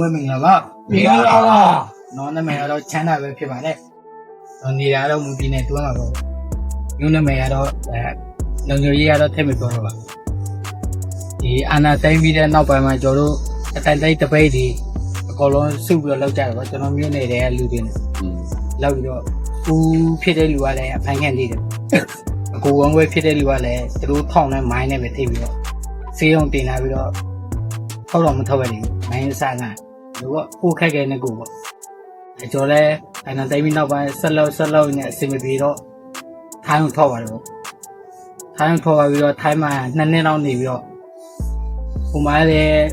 ပဲမင်္ဂလာပါမင်္ဂလာပါနော်နာမည်ကတော့ချမ်းသာပဲဖြစ်ပါတယ်တော့နေတာတော့မူပြည်နယ်တွန်းမှာပေါ့မြို့နာမည်ကတော့အဲလုံခြုံရေးကတော့ထည့်မပြောတော့ပါဒီအာနာသိမ့်ပြီးတဲ့နောက်ပိုင်းမှာကျွန်တော်တို့အတန်တိတ်တပိတ်ဒီအကုန်လုံးစုပြီးတော့လောက်ကြတယ်ပေါ့ကျွန်တော်မြို့နယ်တွေကလူတွေနဲ့လောက်ပြီးတော့ဦးဖြစ်တဲ့လူကလည်းအဖိုင်ခံနေတယ်အကူဝမ်းဝဲဖြစ်တဲ့လူကလည်းသူတို့ထောင်နဲ့မိုင်းနဲ့ပဲထိပ်ပြီးတော့စေးရုံတင်လာပြီးတော့ထောက်တော့မထောက်ပဲနေဘူးမိုင်းစားက လူကကိုခက်ခဲနေကိုပေါ့အဲကျော်လဲအနန္တိမီနောက်ပိုင်းဆက်လောက်ဆက်လောက်နဲ့အစီမပြေတော့ထိုင်းကိုထောက်ပါတယ်ပေါ့ထိုင်းကိုထောက်ပါပြီးတော့ထိုင်းမှာနှစ်နှစ်လောက်နေပြီးတော့ဟိုမှာလည်း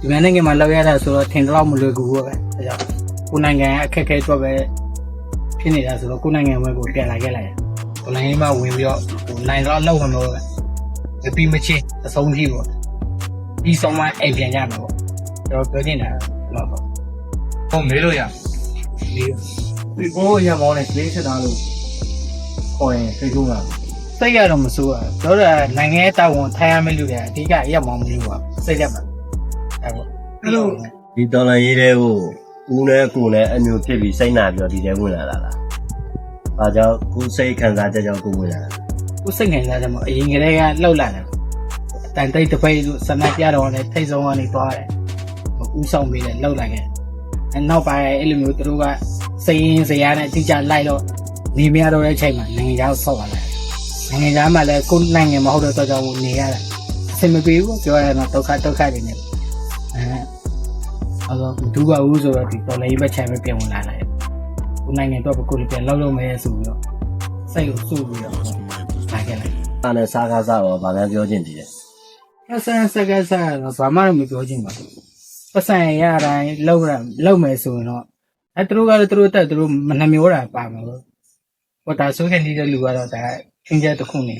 ဒီမနေ့ကမှလောက်ရတာဆိုတော့ထင်တော့မလွယ်ကူဘူးပဲအဲကြောင့်ကိုနိုင်ငံအခက်ခဲတော့ပဲဖြစ်နေတာဆိုတော့ကိုနိုင်ငံဘက်ကိုပြန်လာခဲ့လိုက်ကိုနိုင်ငံမှာဝင်ပြီးတော့ဟိုနိုင်တော့လောက်ဝင်တော့ပဲမပြီးမချင်းအဆုံးထိပေါ့ပြီးဆုံးမှအိမ်ပြန်ကြမှာပေါ့ ကျွန်တော်ပြောနေတာတော့ပေါ့ဟုတ်မေးလို့ရဒီဒီကိုရမောင်းနဲ့ကလေးစစ်သားလို့ခေါ်ရင်သိဆုံးတာစိတ်ရတော့မစိုးရတော့တော့နိုင်ငံရဲ့တာဝန်ထိုင်ရမယ့်လူတွေအဓိကအရက်မောင်းမလို့ပါစိတ်ရက်ပါအဲပေါ့အဲ့လိုဒီတော်လန်ရေးတဲ့ကိုဦးနဲ့ကိုနဲ့အမျိုးဖြစ်ပြီးစိတ်နာပြီးတော့ဒီထဲဝင်လာတာလား။ဘာကြောင့်ကိုစိတ်ခံစားချက်ကြောင့်ကိုဝင်လာတာကိုစိတ်ငယ်လာတယ်မအရင်ကတည်းကလှုပ်လာတယ်အတန်တိတ်တပိတ်လို့စနပ်ပြတော့လည်းထိတ်ဆုံးကနေသွားတယ် ဥဆောင်ပေးတယ်လှုပ်လာခဲ့အဲနောက်ပိုင်းအဲ့လိုမျိုးသူတို့ကစိတ်ရင်းစရာနဲ့အတိအကျလိုက်တော့နေမရတော့တဲ့အချိန်မှာနိုင်ငံခြားကိုဆောက်လာတယ်နိုင်ငံခြားမှာလည်းကိုယ်နိုင်ငံမဟုတ်တဲ့တော့ကြောင့်နေရတာအဆင်မပြေဘူးပြောရရင်တော့ဒုက္ခဒုက္ခတွေနဲ့အဲအဲ့တော့ဒုက္ခဦးဆိုတော့ဒီတော်လေးဘက်ချမ်းပဲပြန်ဝင်လာတယ်ကိုယ်နိုင်ငံတော့ကိုယ်ပြန်လှုပ်လို့မဲဆိုပြီးတော့စိတ်ကိုစုပြီးတော့လာခဲ့လိုက်။အားနဲ့စားကားစားတော့ဗာလည်းပြောချင်းတည်တယ်အဆန်စကဆန်တော့ဘာမှတော့မပြောချင်ပါဘူး ပတ်စံရတိုင်းလောက်ရလောက်မယ်ဆိုရင်တော့အဲသူတို့ကတော့သူတို့တက်သူတို့မနှမျောတာပါမှာလို့ဟိုဒါဆိုခင်ဒီတဲ့လူကတော့ဒါချင်းချက်တစ်ခုနေ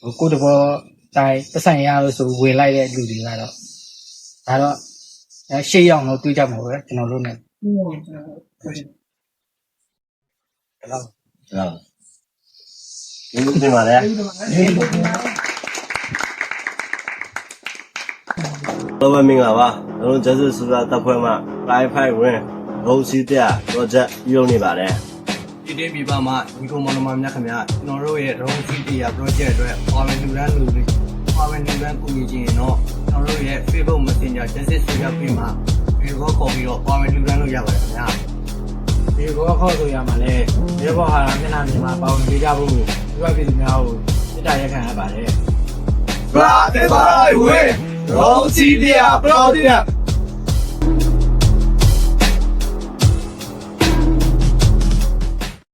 ဟိုကိုတဘောတိုင်းပတ်စံရလို့ဆိုဝင်လိုက်တဲ့လူတွေကတော့ဒါတော့အဲရှေ့ရောက်တော့တွေးကြမှာပဲကျွန်တော်တို့ ਨੇ ဟုတ်။ဟုတ်။ဒီလိုပြင်ပါလေ။တော့မင်္ဂလာပါ။ ကျွန်တော်ကျဆူစူတာတပ်ဖွဲ့မှ Wi-Fi ဝင်ဘုံစီပြ project ပြုလုပ်နေပါတယ်။ဒီနေ့ပြပမှာဒီကိုမောင်နှမများခင်ဗျာကျွန်တော်တို့ရဲ့ drone feed project အတွက် power လူရန်လူတွေ power လူရန်ကူညီခြင်းတော့ကျွန်တော်တို့ရဲ့ Facebook Messenger ကျစစ်ဆွေးရပြီးမှဒီကောခေါ်ပြီးတော့ power လူရန်လို့ရပါတယ်ခင်ဗျာဒီကောခေါ်ဆိုရမှာလဲရေဘောဟာမျက်နှာမြင်မှာပေါဝင်ပေးကြဖို့ဒီဘက်ပြည်သူများကိုစစ်တာရက်ခံရပါတယ်ဘာတဲ့ပါ ဝေရောစီဒီယာပရိုဒီယာ